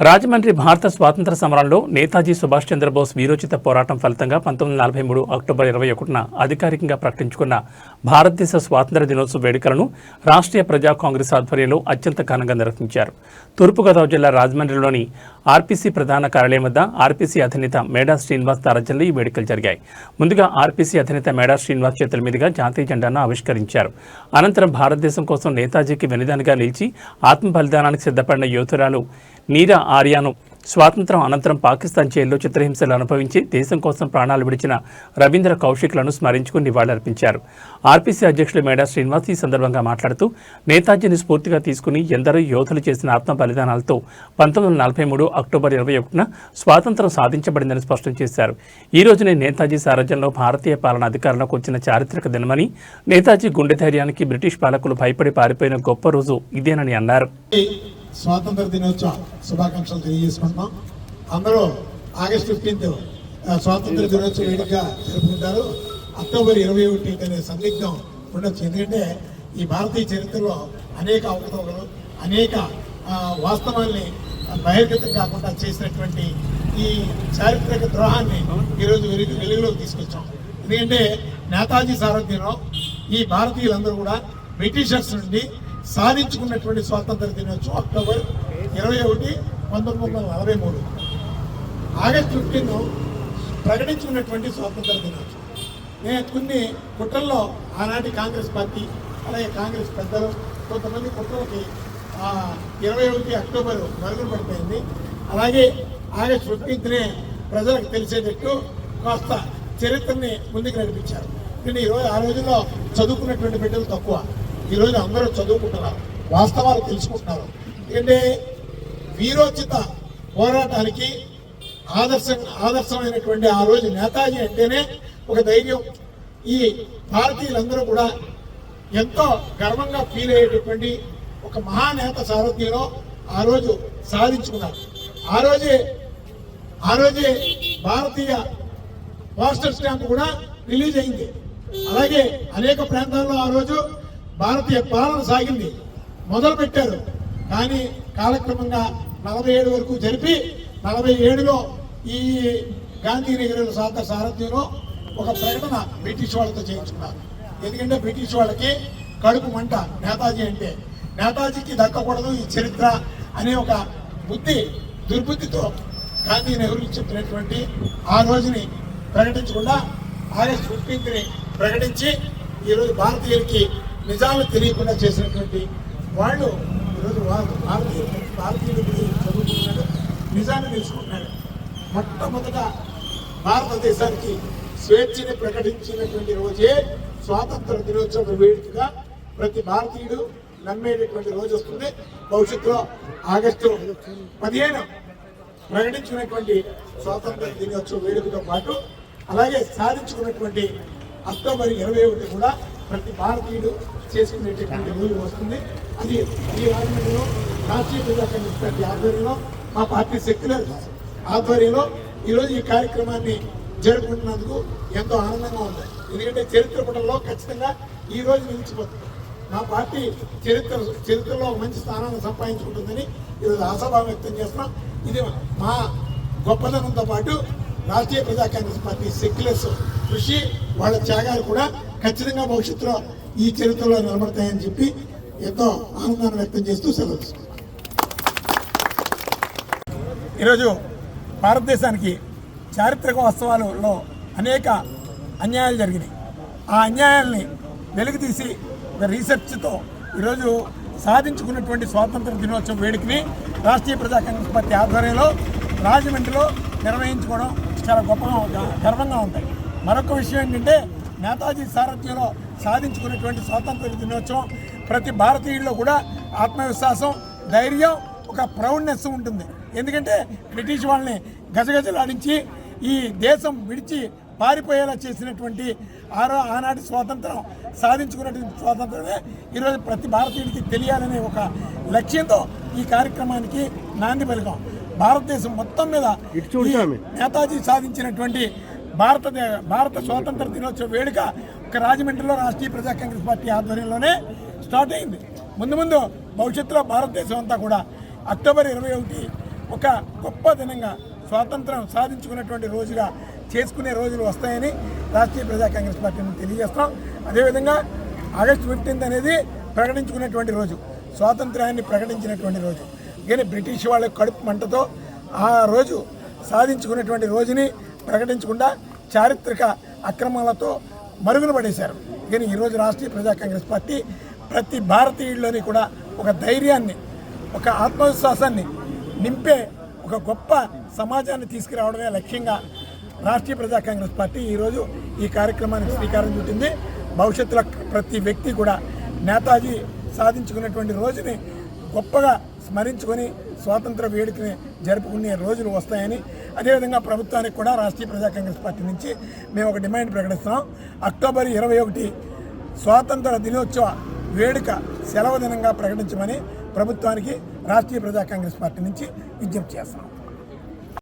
రాజమండ్రి భారత స్వాతంత్ర సమరంలో నేతాజీ సుభాష్ చంద్రబోస్ వీరోచిత పోరాటం ఫలితంగా పంతొమ్మిది నలభై మూడు అక్టోబర్ ఇరవై ఒకటిన అధికారికంగా ప్రకటించుకున్న భారతదేశ స్వాతంత్ర దినోత్సవ వేడుకలను రాష్ట్రీయ ప్రజా కాంగ్రెస్ ఆధ్వర్యంలో అత్యంత ఘనంగా నిర్వహించారు. తూర్పుగోదావరి జిల్లా రాజమండ్రిలోని ఆర్పీసీ ప్రధాన కార్యాలయం వద్ద ఆర్పీసీ అధినేత మేడా శ్రీనివాస్ తారాజన్లో ఈ వేడుకలు జరిగాయి. ముందుగా ఆర్పీసీ అధినేత మేడా శ్రీనివాస్ చేతుల మీదుగా జాతీయ జెండాను ఆవిష్కరించారు. అనంతరం భారతదేశం కోసం నేతాజీకి వెనుదానిగా నిలిచి ఆత్మ బలిదానానికి సిద్ధపడిన యోధురాలు నీరా ఆర్యాను స్వాతంత్రం అనంతరం పాకిస్తాన్ జైల్లో చిత్రహింసలు అనుభవించి దేశం కోసం ప్రాణాలు విడిచిన రవీంద్ర కౌశిక్లను స్మరించుకుని నివాళులర్పించారు. ఆర్పీసీ అధ్యక్షులు మేడా శ్రీనివాస్ ఈ సందర్భంగా మాట్లాడుతూ నేతాజీని స్ఫూర్తిగా తీసుకుని ఎందరో యోధులు చేసిన ఆత్మ బలిదానాలతో పంతొమ్మిది వందల నలభై మూడు అక్టోబర్ ఇరవై ఒకటిన స్వాతంత్రం సాధించబడిందని స్పష్టం చేశారు. ఈ రోజునే నేతాజీ సారథ్యంలో భారతీయ పాలన అధికారంలోకి వచ్చిన చారిత్రక దినమని నేతాజీ గుండె ధైర్యానికి బ్రిటిష్ పాలకులు భయపడి పారిపోయిన గొప్ప రోజు ఇదేనని అన్నారు. స్వాతంత్ర దినోత్సవ శుభాకాంక్షలు తెలియజేసుకుంటున్నాం. అందరూ ఆగస్ట్ ఫిఫ్టీన్త్ స్వాతంత్ర దినోత్సవ వేడుకగా జరుపుకుంటారు. అక్టోబర్ ఇరవై ఒకటి అనే సందిగ్ధం ఉండొచ్చు. ఎందుకంటే ఈ భారతీయ చరిత్రలో అనేక అవకతవకలు అనేక వాస్తవాల్ని బహిర్గతం కాకుండా చేసినటువంటి ఈ చారిత్రక ద్రోహాన్ని ఈరోజు వెలుగు వెలుగులోకి తీసుకొచ్చాం. ఎందుకంటే నేతాజీ సారథ్యంలో ఈ భారతీయులందరూ కూడా బ్రిటిషర్స్ నుండి సాధించుకున్నటువంటి స్వాతంత్ర దినోత్సవం అక్టోబర్ ఇరవై ఒకటి పంతొమ్మిది వందల నలభై మూడు. ఆగస్ట్ ఫిఫ్టీన్ ప్రకటించుకున్నటువంటి స్వాతంత్ర దినోత్సవం. నేను కొన్ని కుట్రల్లో ఆనాటి కాంగ్రెస్ పార్టీ అలాగే కాంగ్రెస్ పెద్దలు కొంతమంది కుట్రలకి ఇరవై ఒకటి అక్టోబర్ మరుగున పడిపోయింది. అలాగే ఆగస్ట్ ఫిఫ్టీన్త్నే ప్రజలకు తెలిసేటట్టు కాస్త చరిత్రని ముందుకు నడిపించారు. కానీ ఈరోజు ఆ రోజుల్లో చదువుకున్నటువంటి బిడ్డలు తక్కువ. ఈరోజు అందరూ చదువుకుంటున్నారు. వాస్తవాలు తెలుసుకుంటున్నారు. ఎందుకంటే వీరోచిత పోరాటానికి ఆదర్శం ఆదర్శమైనటువంటి ఆ రోజు నేతాజీ అంటేనే ఒక ధైర్యం. ఈ భారతీయులందరూ కూడా ఎంతో గర్వంగా ఫీల్ అయ్యేటటువంటి ఒక మహానేత సారథ్యంలో ఆ రోజు సాధించుకున్నారు. ఆ రోజే ఆ రోజే భారతీయ పోస్టల్ స్టాంప్ కూడా రిలీజ్ అయింది. అలాగే అనేక ప్రాంతాల్లో ఆ రోజు భారతీయ పాలన సాగింది. మొదలు పెట్టారు. కానీ కాలక్రమంగా నలభై ఏడు వరకు జరిపి నలభై ఏడులో ఈ గాంధీనగర్ సాధ సారథ్యంలో ఒక ప్రకటన బ్రిటిష్ వాళ్ళతో చేయించుకున్నారు. ఎందుకంటే బ్రిటిష్ వాళ్ళకి కడుపు మంట నేతాజీ అంటే. నేతాజీకి దక్కకూడదు ఈ చరిత్ర అనే ఒక బుద్ధి దుర్బుద్ధితో గాంధీ నెహ్రూ చెప్పినటువంటి ఆ రోజుని ప్రకటించకుండా ఆగస్ట్ ఫిఫ్టీన్త్ని ప్రకటించి ఈరోజు భారతీయులకి నిజాలు తెలియకుండా చేసినటువంటి వాళ్ళు ఈరోజు వాళ్ళు భారతీయులు చదువుకుంటున్నాడు నిజాన్ని తెలుసుకుంటున్నాడు మొట్టమొదట భారతదేశానికి స్వేచ్ఛని ప్రకటించినటువంటి రోజే స్వాతంత్ర దినోత్సవ వేడుకగా ప్రతి భారతీయుడు నమ్మేటటువంటి రోజు వస్తుంది. భవిష్యత్తులో ఆగస్టు పదిహేను ప్రకటించినటువంటి స్వాతంత్ర దినోత్సవ వేడుకతో పాటు అలాగే సాధించుకున్నటువంటి అక్టోబర్ ఇరవై ఒకటి కూడా ప్రతి భారతీయుడు చేసుకునేటటువంటి రోజు వస్తుంది. అది ఈ రాజమండ్రిలో రాష్ట్రీయ ప్రజా కాంగ్రెస్ ఆధ్వర్యంలో మా పార్టీ సెక్యులర్ ఆధ్వర్యంలో ఈరోజు ఈ కార్యక్రమాన్ని జరుపుకుంటున్నందుకు ఎంతో ఆనందంగా ఉంది. ఎందుకంటే చరిత్ర పుటంలో ఖచ్చితంగా ఈ రోజు నిలిచిపోతుంది. మా పార్టీ చరిత్ర చరిత్రలో మంచి స్థానాన్ని సంపాదించుకుంటుందని ఈరోజు ఆశాభావం వ్యక్తం చేస్తున్నాం. ఇది మా గొప్పతనంతో పాటు రాష్ట్రీయ ప్రజా కాంగ్రెస్ పార్టీ సెక్యులర్స్ కృషి వాళ్ళ త్యాగాలు కూడా ఖచ్చితంగా భవిష్యత్తులో ఈ చరిత్రలో నిలబడతాయని చెప్పి ఎంతో ఆనందాన్ని వ్యక్తం చేస్తూ సెలవు ఈరోజు భారతదేశానికి చారిత్రక వాస్తవాలలో అనేక అన్యాయాలు జరిగినాయి. ఆ అన్యాయాల్ని వెలుగు తీసి ఒక రీసెర్చ్తో ఈరోజు సాధించుకున్నటువంటి స్వాతంత్ర దినోత్సవ వేడుకని రాష్ట్రీయ ప్రజా కాంగ్రెస్ పార్టీ ఆధ్వర్యంలో రాజమండ్రిలో నిర్వహించుకోవడం చాలా గొప్పగా గర్వంగా ఉంటాయి. మరొక విషయం ఏంటంటే నేతాజీ సారథ్యంలో సాధించుకున్నటువంటి స్వాతంత్ర దినోత్సవం ప్రతి భారతీయుల్లో కూడా ఆత్మవిశ్వాసం ధైర్యం ఒక ప్రౌడ్నెస్ ఉంటుంది. ఎందుకంటే బ్రిటిష్ వాళ్ళని గజగజలాడించి ఈ దేశం విడిచి పారిపోయేలా చేసినటువంటి ఆరో ఆనాటి స్వాతంత్రం సాధించుకున్నటువంటి స్వాతంత్రమే ఈరోజు ప్రతి భారతీయుడికి తెలియాలనే ఒక లక్ష్యంతో ఈ కార్యక్రమానికి నాంది పలికాం. భారతదేశం మొత్తం మీద నేతాజీ సాధించినటువంటి భారత భారత స్వాతంత్ర దినోత్సవ వేడుక ఒక రాజమండ్రిలో రాష్ట్రీయ ప్రజా కాంగ్రెస్ పార్టీ ఆధ్వర్యంలోనే స్టార్ట్ అయింది. ముందు ముందు భవిష్యత్తులో భారతదేశం అంతా కూడా అక్టోబర్ ఇరవై ఒకటి ఒక గొప్ప దినంగా స్వాతంత్రం సాధించుకున్నటువంటి రోజుగా చేసుకునే రోజులు వస్తాయని రాష్ట్రీయ ప్రజా కాంగ్రెస్ పార్టీని తెలియజేస్తాం అదేవిధంగా ఆగస్టు ఫిఫ్టీన్త్ అనేది ప్రకటించుకున్నటువంటి రోజు స్వాతంత్రాన్ని ప్రకటించినటువంటి రోజు. కానీ బ్రిటిష్ వాళ్ళ కడుపు మంటతో ఆ రోజు సాధించుకున్నటువంటి రోజుని ప్రకటించకుండా చారిత్రక అక్రమాలతో మరుగున పడేశారు. కానీ ఈరోజు రాష్ట్రీయ ప్రజా కాంగ్రెస్ పార్టీ ప్రతి భారతీయుల్లోని కూడా ఒక ధైర్యాన్ని ఒక ఆత్మవిశ్వాసాన్ని నింపే ఒక గొప్ప సమాజాన్ని తీసుకురావడమే లక్ష్యంగా రాష్ట్రీయ ప్రజా కాంగ్రెస్ పార్టీ ఈరోజు ఈ కార్యక్రమానికి శ్రీకారం చుట్టింది. భవిష్యత్తులో ప్రతి వ్యక్తి కూడా నేతాజీ సాధించుకున్నటువంటి రోజుని గొప్పగా స్మరించుకొని స్వాతంత్ర వేడుకని జరుపుకునే రోజులు వస్తాయని అదేవిధంగా ప్రభుత్వానికి కూడా రాష్ట్రీయ ప్రజా కాంగ్రెస్ పార్టీ నుంచి మేము ఒక డిమాండ్ ప్రకటిస్తున్నాం. అక్టోబర్ ఇరవై ఒకటి స్వాతంత్ర దినోత్సవ వేడుక సెలవు దినంగా ప్రకటించమని ప్రభుత్వానికి రాష్ట్రీయ ప్రజా కాంగ్రెస్ పార్టీ నుంచి విజ్ఞప్తి చేస్తున్నాం.